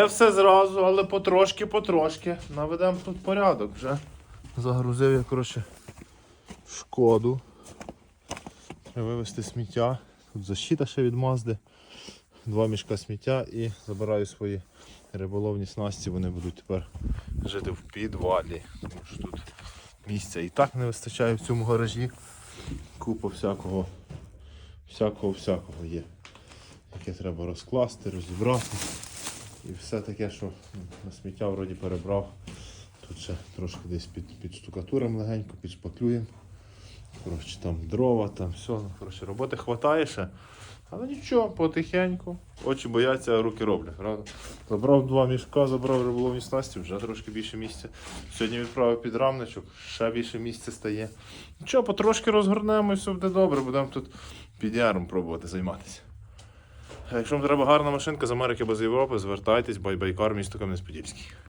Не все зразу, але потрошки-потрошки. Наведемо тут порядок вже. Загрузив я, коротше, шкоду. Треба вивезти сміття. Тут защита ще від Мазди. Два мішка сміття і забираю свої риболовні снасті. Вони будуть тепер жити в підвалі. Тому що тут місця і так не вистачає в цьому гаражі. Купа всякого, всякого, всякого є. Яке треба розкласти, розібрати. І все таке, що на сміття вроді перебрав. Тут ще трошки десь під, під штукатуром легенько, підшпаклюємо. Коротше, там дрова, там все. Ну, коротше, роботи хватає ще. Але нічого, потихеньку. Очі бояться, руки роблять. Правда? Забрав два мішка, забрав риболовні снасті, вже трошки більше місця. Сьогодні відправив підрамничок, ще більше місця стає. Нічого, потрошки розгорнемо і все буде добре, будемо тут під яром пробувати займатися. Якщо вам треба гарна машинка з Америки або з Європи, звертайтесь, Байбайкар, місто Кам'янець-Подільський.